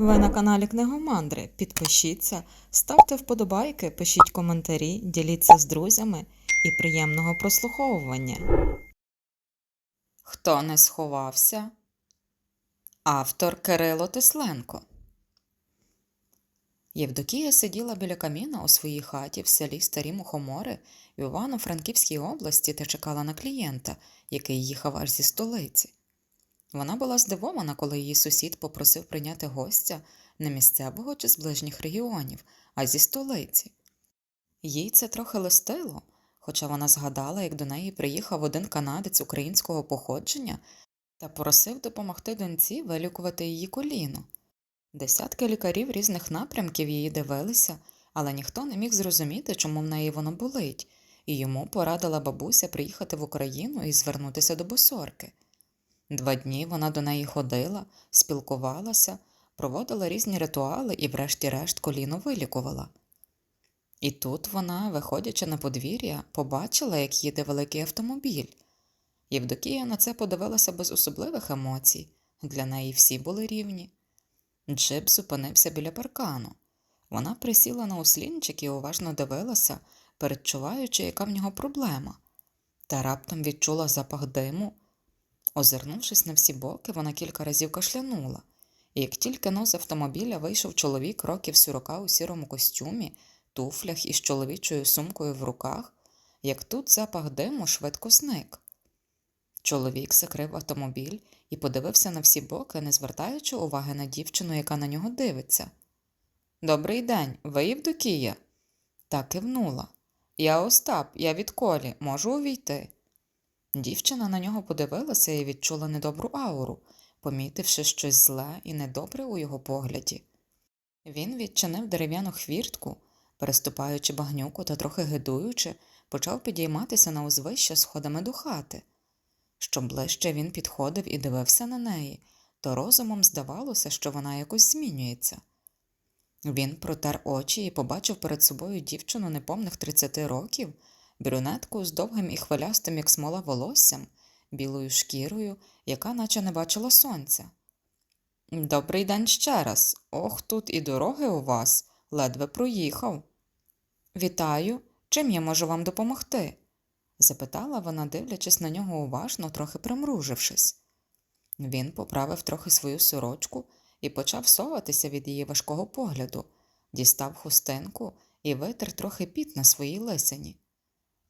Ви на каналі Книгомандри. Підпишіться, ставте вподобайки, пишіть коментарі, діліться з друзями і приємного прослуховування. Хто не сховався? Автор Кирило Тесленко. Євдокія сиділа біля каміна у своїй хаті в селі Старі Мухомори в Івано-Франківській області та чекала на клієнта, який їхав аж зі столиці. Вона була здивована, коли її сусід попросив прийняти гостя не місцевого чи з ближніх регіонів, а зі столиці. Їй це трохи листило, хоча вона згадала, як до неї приїхав один канадець українського походження та просив допомогти доньці вилікувати її коліно. Десятки лікарів різних напрямків її дивилися, але ніхто не міг зрозуміти, чому в неї воно болить, і йому порадила бабуся приїхати в Україну і звернутися до босорки. Два дні вона до неї ходила, спілкувалася, проводила різні ритуали і, врешті-решт, коліно вилікувала. І тут вона, виходячи на подвір'я, побачила, як їде великий автомобіль. Євдокія на це подивилася без особливих емоцій, для неї всі були рівні. Джип зупинився біля паркану. Вона присіла на ослінчик і уважно дивилася, передчуваючи, яка в нього проблема, та раптом відчула запах диму. Озирнувшись на всі боки, вона кілька разів кашлянула, і як тільки но з автомобіля вийшов чоловік років сорока у сірому костюмі, туфлях і з чоловічою сумкою в руках, як тут запах диму швидко зник. Чоловік закрив автомобіль і подивився на всі боки, не звертаючи уваги на дівчину, яка на нього дивиться. Добрий день, ви Євдокія?» Та кивнула. Я Остап, я від колі, можу увійти. Дівчина на нього подивилася і відчула недобру ауру, помітивши щось зле і недобре у його погляді. Він відчинив дерев'яну хвіртку, переступаючи багнюку та трохи гидуючи, почав підійматися на узвище сходами до хати. Що ближче він підходив і дивився на неї, то розумом здавалося, що вона якось змінюється. Він протер очі і побачив перед собою дівчину неповних 30 років, брюнетку з довгим і хвилястим, як смола волоссям, білою шкірою, яка наче не бачила сонця. Добрий день ще раз. Ох, тут і дороги у вас, ледве проїхав. Вітаю, чим я можу вам допомогти? запитала вона, дивлячись на нього уважно, трохи примружившись. Він поправив трохи свою сорочку і почав соватися від її важкого погляду, дістав хустинку і витер трохи піт на своїй лисині.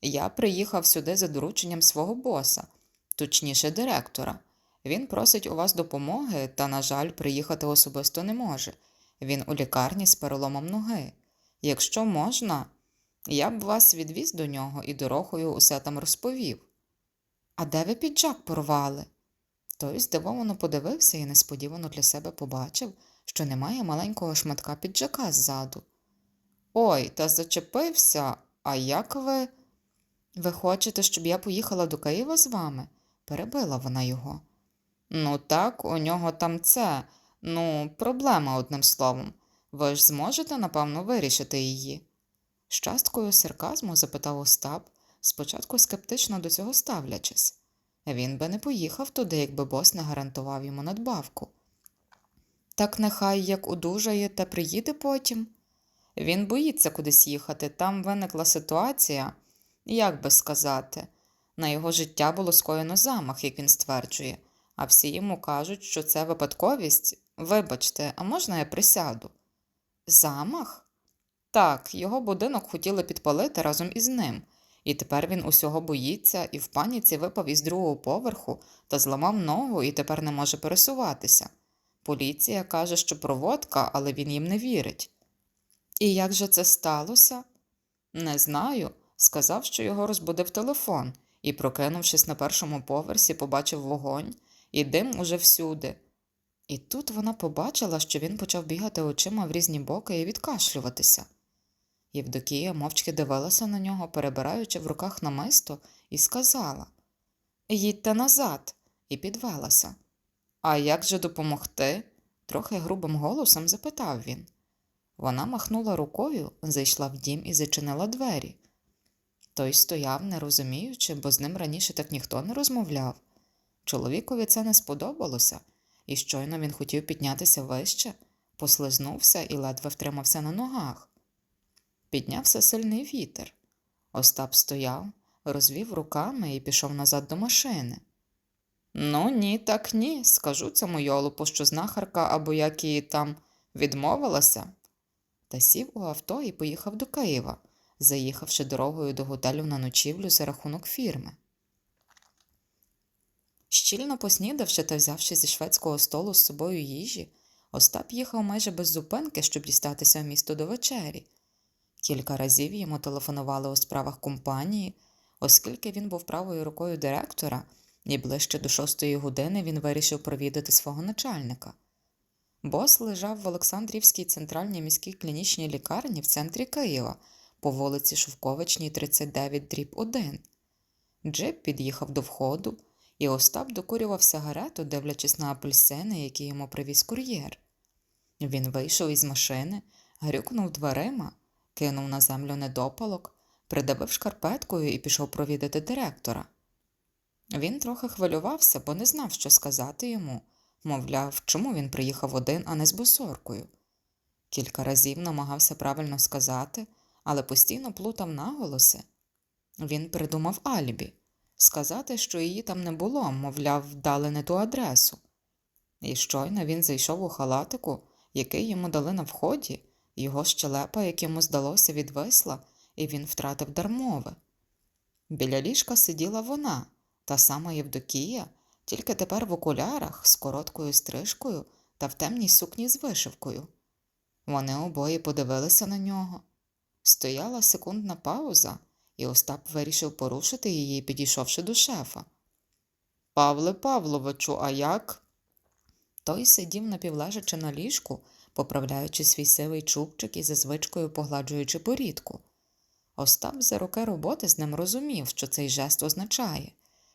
Я приїхав сюди за дорученням свого боса, точніше директора. Він просить у вас допомоги, та, на жаль, приїхати особисто не може. Він у лікарні з переломом ноги. Якщо можна, я б вас відвіз до нього і дорогою усе там розповів. А де ви піджак порвали? Той здивовано подивився і несподівано для себе побачив, що немає маленького шматка піджака ззаду. Ой, та зачепився, а як ви. Ви хочете, щоб я поїхала до Києва з вами? перебила вона його. Ну, так, у нього там це, ну, проблема, одним словом. Ви ж зможете, напевно, вирішити її? З часткою сарказму запитав Остап, спочатку скептично до цього ставлячись. Він би не поїхав туди, якби бос не гарантував йому надбавку. Так нехай як одужає та приїде потім. Він боїться кудись їхати, там виникла ситуація, як би сказати, на його життя було скоєно замах, як він стверджує, а всі йому кажуть, що це випадковість. Вибачте, а можна я присяду? Замах? Так, його будинок хотіли підпалити разом із ним, і тепер він усього боїться і в паніці випав із другого поверху та зламав ногу і тепер не може пересуватися. Поліція каже, що проводка, але він їм не вірить. І як же це сталося? Не знаю. Сказав, що його розбудив телефон, і, прокинувшись на першому поверсі, побачив вогонь і дим уже всюди. І тут вона побачила, що він почав бігати очима в різні боки і відкашлюватися. Євдокія мовчки дивилася на нього, перебираючи в руках намисто, і сказала Їдьте назад, і підвелася. А як же допомогти? трохи грубим голосом запитав він. Вона махнула рукою, зайшла в дім і зачинила двері. Той стояв, не розуміючи, бо з ним раніше так ніхто не розмовляв. Чоловікові це не сподобалося, і щойно він хотів піднятися вище, послизнувся і ледве втримався на ногах. Піднявся сильний вітер. Остап стояв, розвів руками і пішов назад до машини. Ну, ні, так ні. Скажу цьому йолупу, що знахарка або як її там відмовилася. Та сів у авто і поїхав до Києва, заїхавши дорогою до готелю на ночівлю за рахунок фірми. Щільно поснідавши та взявши зі шведського столу з собою їжі, Остап їхав майже без зупинки, щоб дістатися в місто до вечері. Кілька разів йому телефонували у справах компанії, оскільки він був правою рукою директора, і ближче до шостої години він вирішив провідати свого начальника. Бос лежав в Олександрівській центральній міській клінічній лікарні в центрі Києва по вулиці Шовковичній, 39 дріб 1. Джип під'їхав до входу, і Остап докурював сигарету, дивлячись на апельсини, які йому привіз кур'єр. Він вийшов із машини, грюкнув дверима, кинув на землю недопалок, придавив шкарпеткою і пішов провідати директора. Він трохи хвилювався, бо не знав, що сказати йому, мовляв, чому він приїхав один, а не з босоркою. Кілька разів намагався правильно сказати, але постійно плутав наголоси. Він придумав алібі сказати, що її там не було, мовляв, дали не ту адресу. І щойно він зайшов у халатику, який йому дали на вході, його щелепа, як йому здалося, відвисла, і він втратив дармове. Біля ліжка сиділа вона, та сама Євдокія, тільки тепер в окулярах з короткою стрижкою та в темній сукні з вишивкою. Вони обоє подивилися на нього. Стояла секундна пауза, і Остап вирішив порушити її, підійшовши до шефа. Павле Павловичу, а як? Той сидів напівлежачи на ліжку, поправляючи свій сивий чубчик і за звичкою погладжуючи порідку. Остап за роки роботи з ним розумів, що цей жест означає.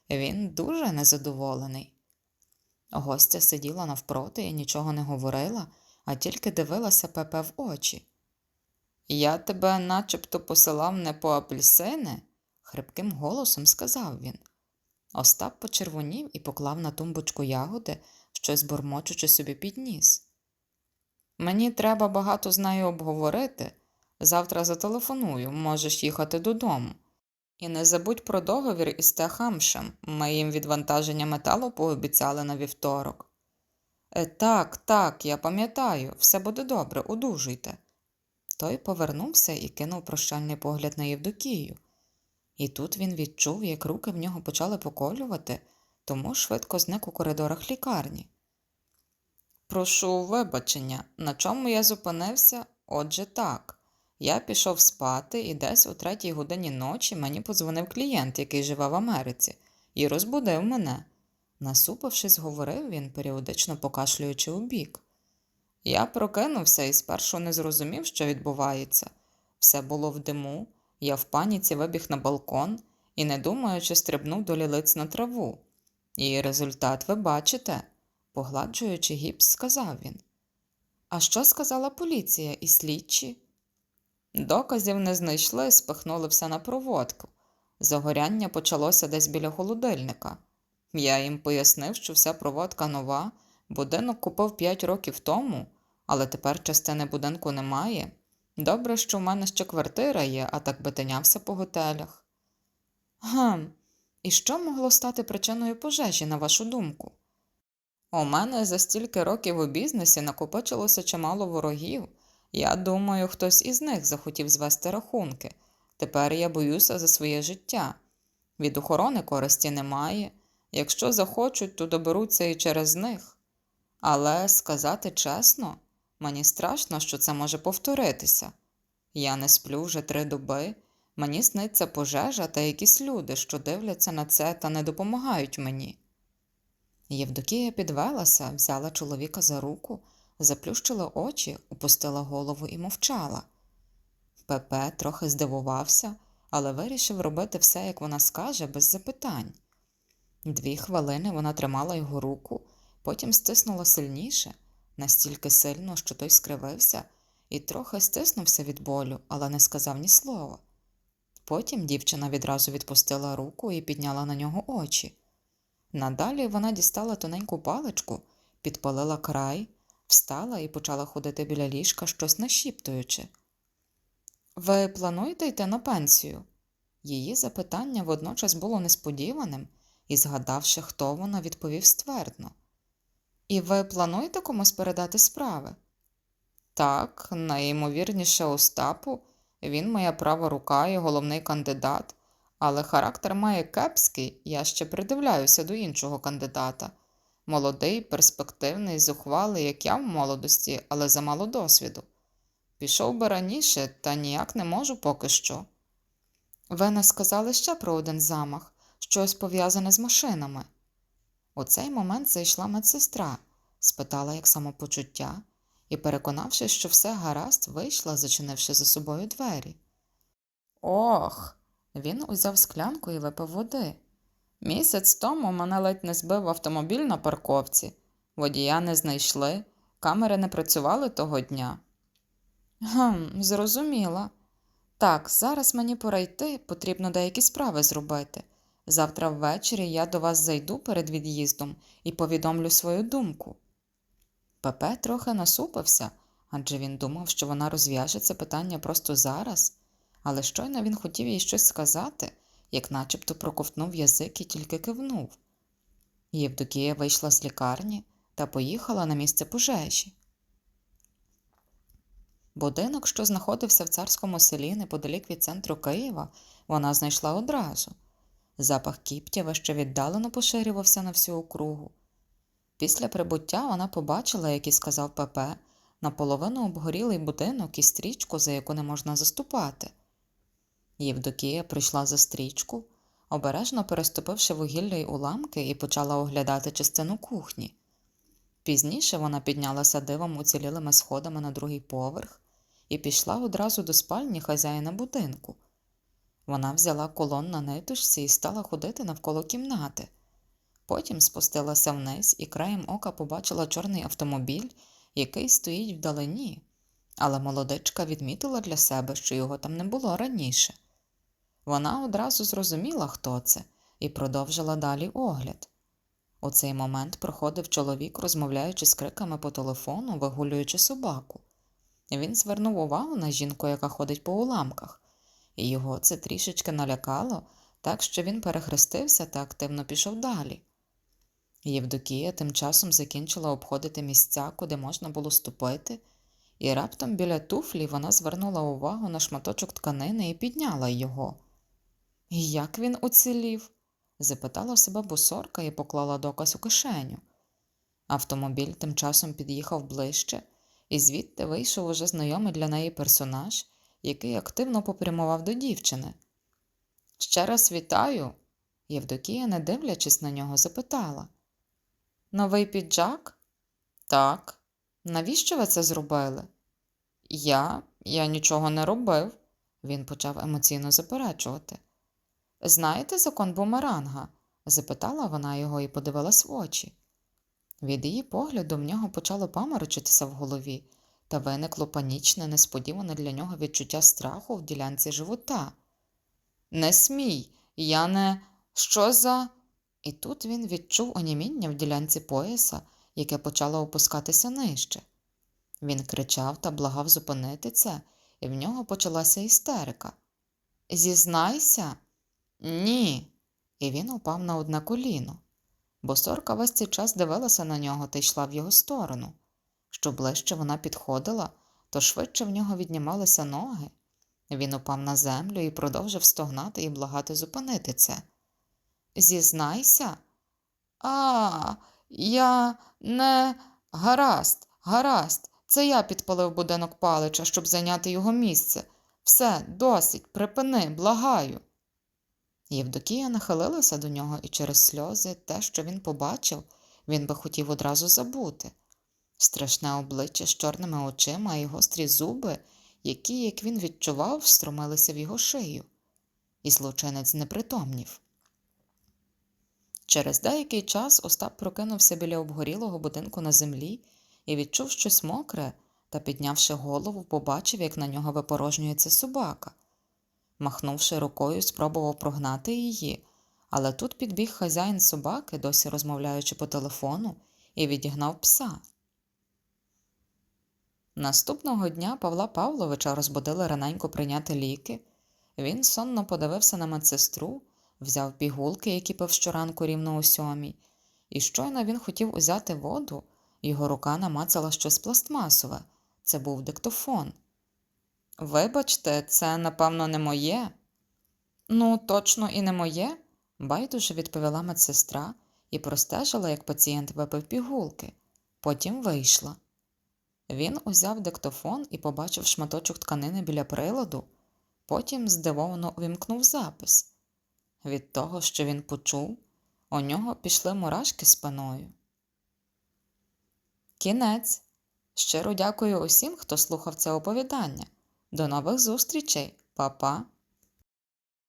Він дуже незадоволений. Гостя сиділа навпроти і нічого не говорила, а тільки дивилася Пепе в очі. Я тебе начебто посилав не по апельсини, хрипким голосом сказав він. Остап почервонів і поклав на тумбочку ягоди, щось бурмочучи собі під ніс. Мені треба багато з нею обговорити. Завтра зателефоную, можеш їхати додому. І не забудь про договір із Техамшем. Ми їм відвантаження металу пообіцяли на вівторок. Е, так, так, я пам'ятаю, все буде добре, одужуйте. Той повернувся і кинув прощальний погляд на Євдокію. І тут він відчув, як руки в нього почали поколювати, тому швидко зник у коридорах лікарні. Прошу вибачення, на чому я зупинився? Отже, так. Я пішов спати, і десь о третій годині ночі мені подзвонив клієнт, який живе в Америці, і розбудив мене. Насупившись, говорив він, періодично покашлюючи у бік. Я прокинувся і спершу не зрозумів, що відбувається. Все було в диму, я в паніці вибіг на балкон і, не думаючи, стрибнув до лілиць на траву. І результат ви бачите, погладжуючи гіпс, сказав він. А що сказала поліція і слідчі? Доказів не знайшли, спихнули все на проводку. Загоряння почалося десь біля холодильника. Я їм пояснив, що вся проводка нова, будинок купив 5 років тому, але тепер частини будинку немає. Добре, що в мене ще квартира є, а так би тинявся по готелях. Гм, і що могло стати причиною пожежі, на вашу думку? У мене за стільки років у бізнесі накопичилося чимало ворогів. Я думаю, хтось із них захотів звести рахунки. Тепер я боюся за своє життя. Від охорони користі немає. Якщо захочуть, то доберуться і через них. Але сказати чесно, мені страшно, що це може повторитися. Я не сплю вже три доби, мені сниться пожежа та якісь люди, що дивляться на це та не допомагають мені. Євдокія підвелася, взяла чоловіка за руку, заплющила очі, опустила голову і мовчала. Пепе трохи здивувався, але вирішив робити все, як вона скаже, без запитань. Дві хвилини вона тримала його руку, потім стиснула сильніше, настільки сильно, що той скривився, і трохи стиснувся від болю, але не сказав ні слова. Потім дівчина відразу відпустила руку і підняла на нього очі. Надалі вона дістала тоненьку паличку, підпалила край, встала і почала ходити біля ліжка, щось нашіптуючи. Ви плануєте йти на пенсію? Її запитання водночас було несподіваним і, згадавши, хто вона, відповів ствердно. І ви плануєте комусь передати справи? Так, найімовірніше Остапу. Він моя права рука і головний кандидат, але характер має кепський, я ще придивляюся до іншого кандидата. Молодий, перспективний, зухвалий, як я в молодості, але замало досвіду. Пішов би раніше, та ніяк не можу поки що. Ви не сказали ще про один замах, щось пов'язане з машинами. У цей момент зайшла медсестра, спитала як самопочуття і, переконавшись, що все гаразд, вийшла, зачинивши за собою двері. Ох, він узяв склянку і випив води. Місяць тому мене ледь не збив автомобіль на парковці. Водія не знайшли, камери не працювали того дня. Гм, зрозуміла. Так, зараз мені пора йти, потрібно деякі справи зробити. Завтра ввечері я до вас зайду перед від'їздом і повідомлю свою думку. Пепе трохи насупився, адже він думав, що вона розв'яже це питання просто зараз, але щойно він хотів їй щось сказати, як начебто проковтнув язик і тільки кивнув. Євдокія вийшла з лікарні та поїхала на місце пожежі. Будинок, що знаходився в царському селі неподалік від центру Києва, вона знайшла одразу. Запах кіптєва ще віддалено поширювався на всю округу. Після прибуття вона побачила, як і сказав Пепе, наполовину обгорілий будинок і стрічку, за яку не можна заступати. Євдокія прийшла за стрічку, обережно переступивши вугілля й уламки, і почала оглядати частину кухні. Пізніше вона піднялася дивом уцілілими сходами на другий поверх і пішла одразу до спальні хазяїна будинку. Вона взяла колон на ниточці і стала ходити навколо кімнати. Потім спустилася вниз і краєм ока побачила чорний автомобіль, який стоїть вдалині, але молодичка відмітила для себе, що його там не було раніше. Вона одразу зрозуміла, хто це, і продовжила далі огляд. У цей момент проходив чоловік, розмовляючи з криками по телефону, вигулюючи собаку. Він звернув увагу на жінку, яка ходить по уламках, його це трішечки налякало, так що він перехрестився та активно пішов далі. Євдокія тим часом закінчила обходити місця, куди можна було ступити, і раптом біля туфлі вона звернула увагу на шматочок тканини і підняла його. Як він уцілів? запитала себе бусорка і поклала доказ у кишеню. Автомобіль тим часом під'їхав ближче, і звідти вийшов уже знайомий для неї персонаж, який активно попрямував до дівчини. Ще раз вітаю. Євдокія, не дивлячись на нього, запитала. Новий піджак? Так. Навіщо ви це зробили? Я Я нічого не робив, він почав емоційно заперечувати. Знаєте закон бумеранга? запитала вона його і подивилась в очі. Від її погляду в нього почало паморочитися в голові, та виникло панічне, несподіване для нього відчуття страху в ділянці живота. Не смій, я не. Що за. І тут він відчув оніміння в ділянці пояса, яке почало опускатися нижче. Він кричав та благав зупинити це, і в нього почалася істерика. Зізнайся, ні. І він упав на одне коліно. Босорка весь цей час дивилася на нього та йшла в його сторону. Що ближче вона підходила, то швидше в нього віднімалися ноги. Він упав на землю і продовжив стогнати і благати зупинити це. Зізнайся? А, я не гаразд, гаразд. Це я підпалив будинок палича, щоб зайняти його місце. Все, досить, припини, благаю. Євдокія нахилилася до нього, і через сльози те, що він побачив, він би хотів одразу забути. Страшне обличчя з чорними очима і гострі зуби, які, як він відчував, встромилися в його шию, і злочинець непритомнів. Через деякий час Остап прокинувся біля обгорілого будинку на землі і відчув щось мокре та, піднявши голову, побачив, як на нього випорожнюється собака. Махнувши рукою, спробував прогнати її, але тут підбіг хазяїн собаки, досі розмовляючи по телефону, і відігнав пса. Наступного дня Павла Павловича розбудили раненько прийняти ліки. Він сонно подивився на медсестру, взяв пігулки, які пив щоранку рівно о сьомій, і щойно він хотів узяти воду, його рука намацала щось пластмасове. Це був диктофон. Вибачте, це, напевно, не моє. Ну, точно і не моє, байдуже відповіла медсестра і простежила, як пацієнт випив пігулки. Потім вийшла. Він узяв диктофон і побачив шматочок тканини біля приладу, потім здивовано увімкнув запис. Від того, що він почув, у нього пішли мурашки спиною. Кінець. Щиро дякую усім, хто слухав це оповідання. До нових зустрічей, Па-па!